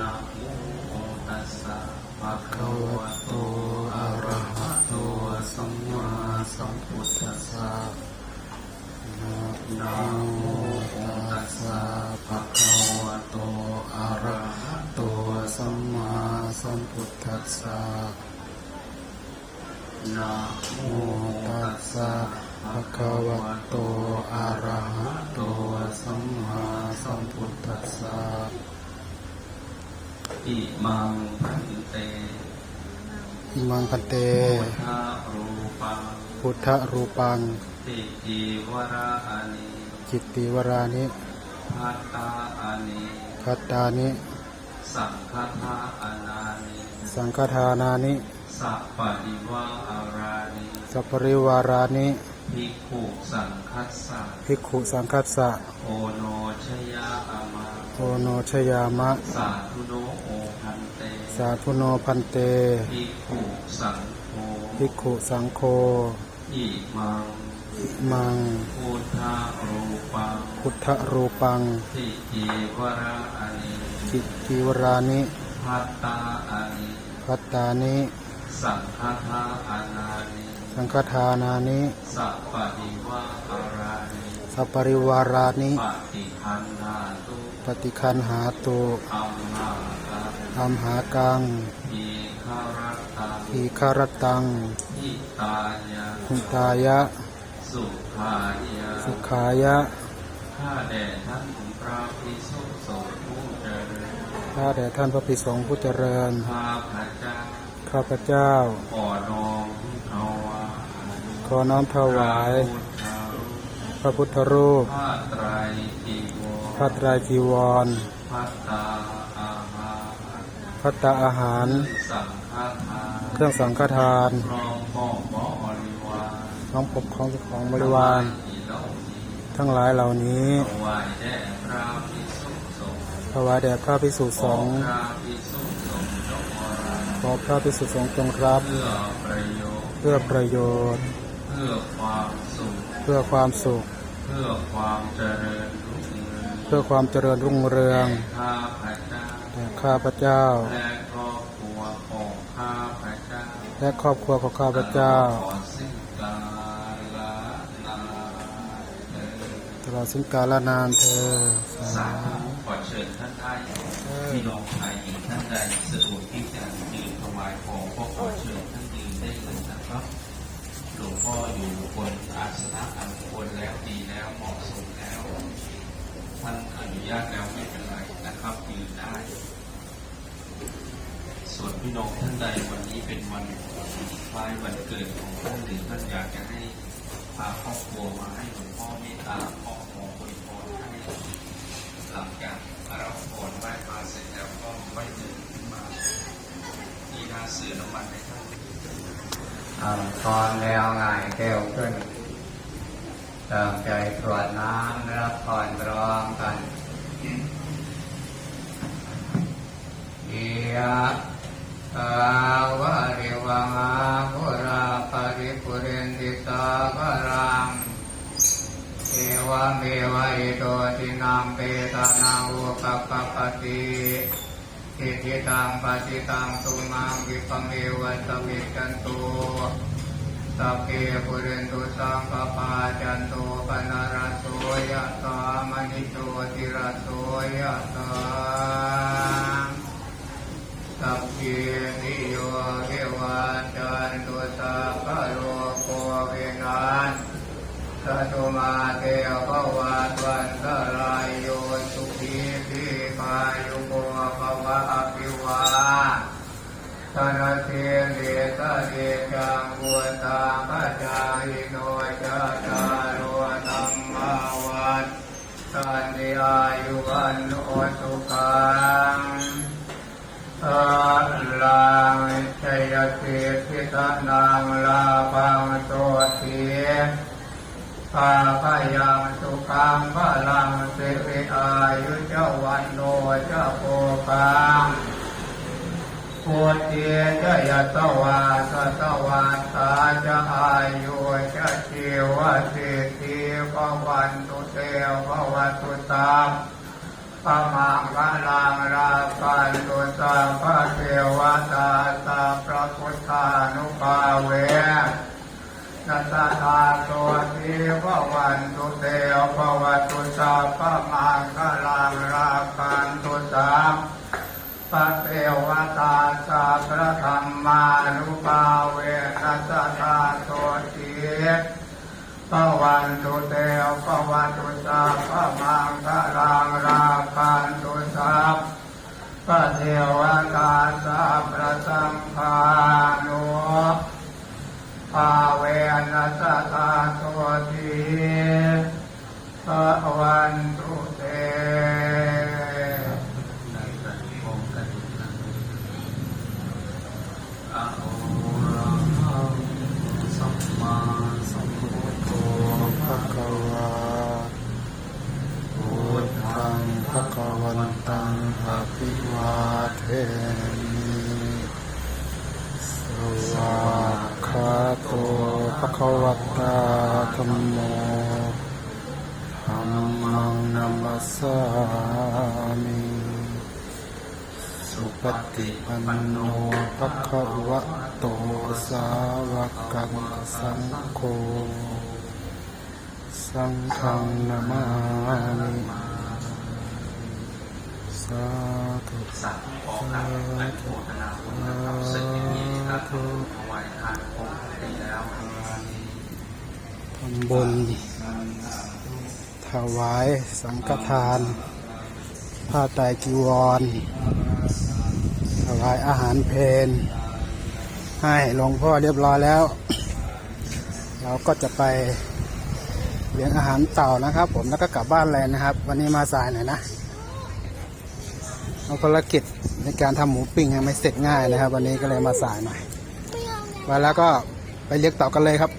นะโมตัสสะภะคะวะโตอะระหะโตสัมมาสัมพุทธัสสะนะโมตัสสะภะคะวะโตอะระหะโตสัมมาสัมพุทธัสสะนะโมตัสสะภะคะวะโตอะระหะโตสัมมาสัมพุทธัสสะ อิมังพันเตอิมังพันเตพุทธรูปังพุทธรูปังติจีวราอานิจิตติวรานิพัตตาอานิพัตตานิสังฆทาอานานิสังฆทานานิสัพปริวาอารานิสัพปริวารานิภิกขุสังคัสสะภิกขุสังคัสสะโอโนชยาอามา โอโนชยามะ สาธุโนโอพันเตสาธุโนพันเตภิกขุสังโฆภิกขุสังโฆอิมังอิมัง พุทธรูปังพุทธรูปังติจีวราอานิจิตติวรานิพัตตาอานิพัตตานิ สังฆทาอานานิ สังฆทานานิ สัพปริวาอารานิ สัพปริวารานิปฏิคันหาตุปฏิคันหาตุอัมมาตาอัมหากังอีคารัตตังทีคารตังอิตายะหุตายะ สุขายะสุขายะข้าแด่ท่านพระพิสุสงฆ์ผู้เจริญข้าแด่ท่านพระภิกษุสงฆ์ผู้เจริญข้าพระเจ้าข้าพเจ้าขอน้อมเอาวาขอน้อมถวาย พระพุทธรูปพระพุทธรูป ผ้าไตรจีวรพระไตรจีวรพัตตาอาหารพัตตาอาหาร สังฆทานเครื่องสังฆทานพร้อมพ่อหมอบริวารน้องปกของของบริวารที่เหล่านี้ทั้งหลายเหล่านี้ถวายแด่พระพิสุสงฆ์ถวายแด่พระภิกษุสงฆ์พระพิสุสงฆ์จงรับขอพระภิกษุสงฆ์จงรับ เพื่อประโยชน์ เพื่อประโยชน์ เพื่อความสุข เพื่อความสุขเพื่อความเจริญรุ่งเรืองเพื่อความเจริญรุ่งเรืองแก่ข้าพเจ้าแด่ข้าพเจ้า และครอบครัวของข้าพเจ้าและครอบครัวของข้าพเจ้าขอสิ้นกาลนานเอ่ยตลอดสิ้นกาลนานเธอญสาธุขอเชิญท่านได้พี่น้องไทยท่านใดสะดวกที่จะยืนถวายของก็ขอเชิญท่านยืนได้เลยนะครับหลวง พ่ออยู่บนอาสนะอันควรแล้วดีแล้วเหมาะสมแล้วท่านอนุญาตแล้วไม่เป็นไรนะครับยืนได้ ส่วนพี่น้องท่านใดวันนี้เป็นวันคล้ายวันเกิดของท่านหรือท่านอยากจะให้พาครอบครัวมาให้หลวงพ่อเมตตาขอขออวยพรให้หลังจากเราพรไหว้พระเสร็จแล้วก็ไหว้เดินขึ้นมาที่หน้าเสือน้ำมันให้ท่านเอา พร้อมแล้วหงายแก้วขึ้นตั้งใจตรวจน้ำรับพรพร้อมกันเอียะตาวะริวังอาภุราปริปุเรนติสาภรังเอวะเมวะอิโตตินังเปตานังอุปปปปติ ทิฏฐิตังปฏิตังตุมังวิปเมวะสวิจันตุสัพเพปุเรนตุสังกปาจันโตปนารโสยะตามณิโตติรโสยะตาสัพเพนิโยเทวาจันตุสัพพะโกโควินัสสัตุมาเตภวัตวันตรายโยสุขีทีพายุโกภวะอภิวา ตระเทเดตะเดจังบุตาปจายโนจัตารโอธรรมาวัฏสันติอายุวันโอสุขังอาลังชัยเทพิตานังลาภังโตเทีปาพยังสุขังพลังสิริอายุเจ้าวันโนเจ้าโภคัง พุทเทียจะยะตวาสตวาตาจะอายุจะชีวสิทธิภวันตุเตภวัตุตามปะมังกะลังราคันตุสัพพะเทวตาสัพพะพุทธานุภาเวนัสสะทาโตทีภวันตุเตภวตุสัพพะมังกะลังราคันตุสัพ พะเทวตาสัพพะธรรมานุภาเวนัสสะทาโตทีพระวันตุเตวพระวันตุสาพระมังคลังราคันตุสาพระเทวตาสาพระสัมภานุภาเวนัสตาตัวทีพระวันตุเต ในสันโมกันนังอะโอระหังสัมมาสัมพุทโธ ภะคะวาพุทธังภะคะวันตังอะภิวา เทมิสวากขาโตภะคะวะตาธัมโมธัมมังนัมมัสสามิสุปฏิปันโนภะคะวะโตสาวกสังโฆสังฆังนามามิ สาธุสัตว์ขอกราบอนุโมทนาบุญนะครับเสร็จอย่างนี้ครับถวายทานคงได้แล้วทำบุญถวายสังฆทานผ้าไตรจีวร ถวายอาหารเพนให้หลวงพ่อเรียบร้อยแล้ว เราก็จะไปเลี้ยงอาหารเต่านะครับ ผมแล้วก็กลับบ้านเลยนะครับ วันนี้มาสายหน่อยนะ ภารกิจในการทำหมูปิ้งยังไม่เสร็จง่ายนะครับ วันนี้ก็เลยมาสายหน่อยไปแล้วก็ไปเลี้ยงเต่ากันเลยครับ